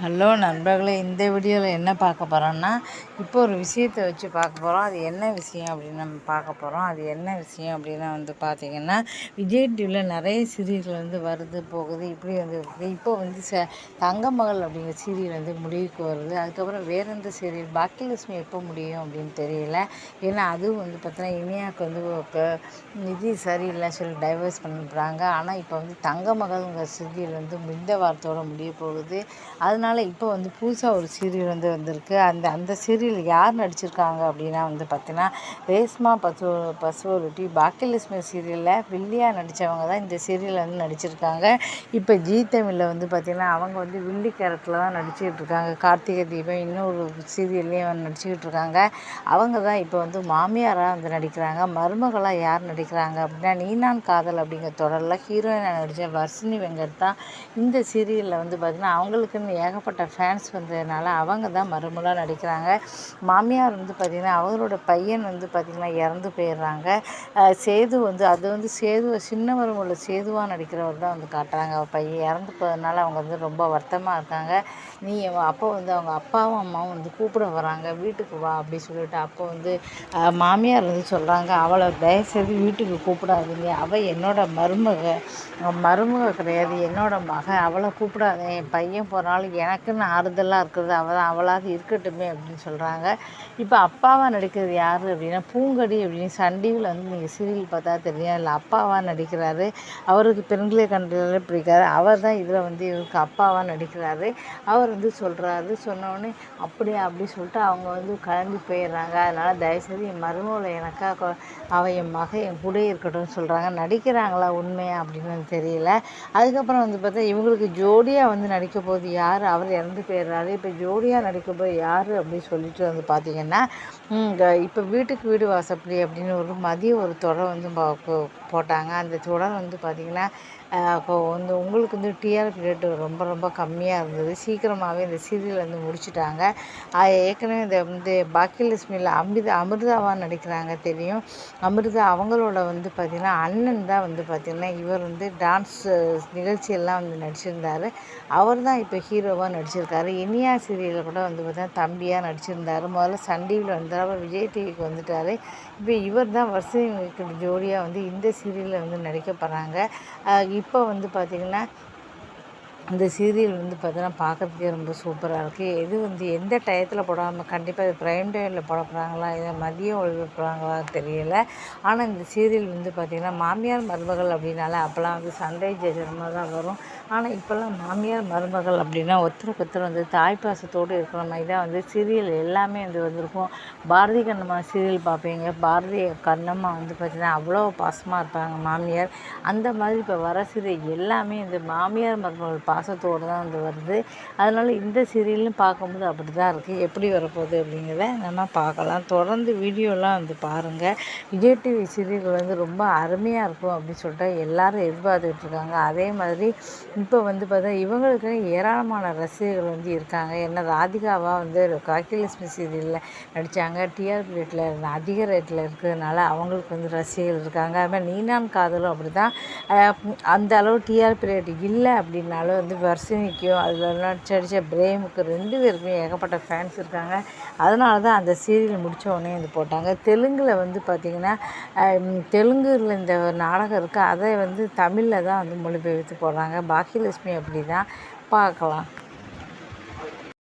Hello நண்பர்களே இந்த வீடியோவில் என்ன பார்க்க போகிறோன்னா இப்போ ஒரு விஷயத்தை வச்சு பார்க்க போகிறோம் அது என்ன விஷயம் அப்படின்னு நம்ம பார்க்க போகிறோம் அது என்ன விஷயம் அப்படின்னா வந்து பார்த்திங்கன்னா விஜய் டிவியில் நிறைய சீரியல் வந்து வருது போகுது இப்படி வந்து இப்போ வந்து ச தங்கமகள் அப்படிங்கிற சீரியல் வந்து முடிவுக்கு வருது. அதுக்கப்புறம் வேற எந்த சீரியல்? பாக்கியலட்சுமி எப்போ முடியும் அப்படின்னு தெரியல. ஏன்னா அதுவும் வந்து பார்த்தீங்கன்னா இனியாவுக்கு வந்து இப்போ நிதி சரியில்லைன்னு சொல்லி டைவர்ஸ் பண்ணிடுறாங்க ஆனால் இப்போ வந்து தங்கமகள்ங்கிற சீரியல் வந்து இந்த வாரத்தோடு முடிய போகுது. அதனால் அதனால் இப்போ வந்து புதுசாக ஒரு சீரியல் வந்து வந்திருக்கு. அந்த அந்த சீரியல் யார் நடிச்சிருக்காங்க அப்படின்னா வந்து பார்த்தீங்கன்னா ரேஸ்மா பசு பசுவருட்டி பாக்கியலட்சுமி சீரியலில் வில்லியா நடித்தவங்க தான் இந்த சீரியலில் வந்து நடிச்சிருக்காங்க. இப்போ ஜீ தமிழில் வந்து பார்த்திங்கன்னா அவங்க வந்து வில்லி கேரக்டரில் தான் நடிச்சிக்கிட்டு இருக்காங்க. கார்த்திகை தீபம் இன்னொரு சீரியல்லையும் நடிச்சுக்கிட்டு இருக்காங்க. அவங்க தான் இப்போ வந்து மாமியாராக வந்து நடிக்கிறாங்க. மருமகளாக யார் நடிக்கிறாங்க அப்படின்னா நீனான் காதல் அப்படிங்கிற தொடரில் ஹீரோயினாக நடித்த வர்ஷினி வெங்கட் தான் இந்த சீரியலில் வந்து பார்த்திங்கன்னா அவங்களுக்குன்னு ஏக ஏகப்பட்ட ஃபேன்ஸ் வந்ததுனால அவங்க தான் மருமலாக நடிக்கிறாங்க. மாமியார் வந்து பார்த்திங்கன்னா அவங்களோட பையன் வந்து பார்த்திங்கன்னா இறந்து போயிடுறாங்க. சேது வந்து அது வந்து சேது சின்ன மருமகள சேதுவாக நடிக்கிறவர் தான் வந்து காட்டுறாங்க. அவர் பையன் இறந்து போகிறதுனால அவங்க வந்து ரொம்ப வருத்தமாக இருக்காங்க. நீ அப்போ வந்து அவங்க அப்பாவும் அம்மாவும் வந்து கூப்பிட வராங்க. வீட்டுக்கு வா அப்படி சொல்லிட்டு அப்போ வந்து மாமியார் வந்து சொல்கிறாங்க அவளை தயவுசெய்து வீட்டுக்கு கூப்பிடாதீங்க. அவள் என்னோட மருமக. மருமக கிடையாது. என்னோட மகன். அவளை கூப்பிடாத. என் பையன் போனாலும் எனக்குன்னு ஆறுதலாக இருக்கிறது அவள் தான் அவளாவது இருக்கட்டுமே அப்படின்னு சொல்கிறாங்க இப்போ அப்பாவாக நடிக்கிறது யார் அப்படின்னா பூங்கடி அப்படின்னு சன் டிவியில் வந்து நீங்கள் சீரியல் பார்த்தா தெரியும். இல்லை அப்பாவாக நடிக்கிறாரு. அவருக்கு பெண்களை கண்டதில் பிடிக்காது. அவர் தான் இதில் வந்து இவருக்கு அப்பாவாக நடிக்கிறாரு. அவர் வந்து சொல்கிறாரு சொன்னோடனே அப்படியா அப்படி சொல்லிட்டு அவங்க வந்து கிளம்பி போயிடுறாங்க. அதனால் தயவுசெய்து என் மருமகளை எனக்காக அவள் என் மகன் என் கூட இருக்கட்டும்னு சொல்கிறாங்க நடிக்கிறாங்களா உண்மையா அப்படின்னு தெரியல. அதுக்கப்புறம் வந்து பார்த்தா இவங்களுக்கு ஜோடியாக வந்து நடிக்க போகுது யார்? அவர் இறந்து போயிடுறாரு. இப்போ ஜோடியாக நடிக்கும்போது யார் அப்படின்னு சொல்லிட்டு வந்து பார்த்தீங்கன்னா இப்போ வீட்டுக்கு வீடு வாசப்படி அப்படின்னு ஒரு மதிய ஒரு தொடர் வந்து போட்டாங்க. அந்த தொடர் வந்து பார்த்திங்கன்னா இப்போ வந்து உங்களுக்கு வந்து டிஆர்பி ரேட்டு ரொம்ப ரொம்ப கம்மியாக இருந்தது. சீக்கிரமாகவே இந்த சீரியல் வந்து முடிச்சுட்டாங்க. ஏற்கனவே இந்த வந்து பாக்கியலட்சுமியில் அமிர்தா அமிர்தாவாக நடிக்கிறாங்க தெரியும். அமிர்தா அவங்களோட வந்து பார்த்திங்கன்னா அண்ணன் தான் வந்து பார்த்திங்கன்னா இவர் வந்து டான்ஸ் நிகழ்ச்சியெல்லாம் வந்து நடிச்சிருந்தார். அவர் தான் இப்போ ஹீரோவாக நடிச்சிருக்காரு. இனியா சீரியலில் கூட வந்து பார்த்தீங்கன்னா தம்பியாக நடிச்சிருந்தார். முதல்ல சன் டிவியில் வந்தார் அப்புறம் விஜய் டிவிக்கு வந்துட்டார். இப்போ இவர் தான் வருஷம் ஜோடியாக வந்து இந்த சீரியலில் வந்து நடிக்க போகிறாங்க இப்போ வந்து பார்த்திங்கன்னா இந்த சீரியல் வந்து பார்த்தீங்கன்னா பார்க்குறதுக்கே ரொம்ப சூப்பராக இருக்குது எது வந்து எந்த டயத்தில் போடாமல் கண்டிப்பாக இது ப்ரைம் டைமில் போட போகிறாங்களா இதை மதியம் ஒளிபரப்புறாங்களா தெரியல. ஆனால் இந்த சீரியல் வந்து பார்த்திங்கன்னா மாமியார் மருமகள் அப்படின்னால அப்போல்லாம் வந்து சண்டை ஜெயமாக தான் வரும். ஆனால் இப்போல்லாம் மாமியார் மருமகள் அப்படின்னா ஒருத்தருக்கு ஒருத்தர் வந்து தாய்ப்பாசத்தோடு இருக்கிற மாதிரி தான் வந்து சீரியல் எல்லாமே வந்து வந்திருக்கும். பாரதி கண்ணம்மா சீரியல் பார்ப்பீங்க. பாரதி கண்ணம்மா வந்து பார்த்திங்கன்னா அவ்வளோ பாசமாக இருப்பாங்க மாமியார். அந்த மாதிரி இப்போ வர சீரியல் எல்லாமே இந்த மாமியார் மருமகள் பா பாசத்தோடு தான் வந்து வருது. அதனால் இந்த சீரியலும் பார்க்கும்போது அப்படி தான் இருக்குது எப்படி வரப்போகுது அப்படிங்கிறத நம்ம பார்க்கலாம். தொடர்ந்து வீடியோலாம் வந்து பாருங்கள் விஜய் டிவி சீரியல் வந்து ரொம்ப அருமையாக இருக்கும் அப்படின்னு சொல்லிட்டு எல்லோரும் எதிர்பார்த்துக்கிட்டு இருக்காங்க. அதே மாதிரி இப்போ வந்து பார்த்தா இவங்களுக்கு ஏராளமான ரசிகர்கள் வந்து இருக்காங்க. என்ன ராதிகாவாக வந்து காக்கிலட்சுமி சீரியலில் நடித்தாங்க டிஆர்பி ரேட்டில் அதிக ரேட்டில் இருக்கிறதுனால அவங்களுக்கு வந்து ரசிகர்கள் இருக்காங்க. அதுமாதிரி நீனான் காதலும் அப்படி தான் அந்த அளவு டிஆர்பி ரேட் இல்லை அப்படின்னாலும் வந்து வர்ஷினிக்கும் அதில் நடிச்ச நடித்த பிரேமுக்கு ரெண்டு பேருக்குமே ஏகப்பட்ட ஃபேன்ஸ் இருக்காங்க. அதனால தான் அந்த சீரியல் முடித்த உடனே வந்து போட்டாங்க. தெலுங்கில் வந்து பார்த்திங்கன்னா தெலுங்குல இந்த நாடகம் இருக்குது அதை வந்து தமிழில் தான் வந்து மொழிபெயர்த்து போடுறாங்க. பாக்கியலட்சுமி அப்படி தான் பார்க்கலாம்.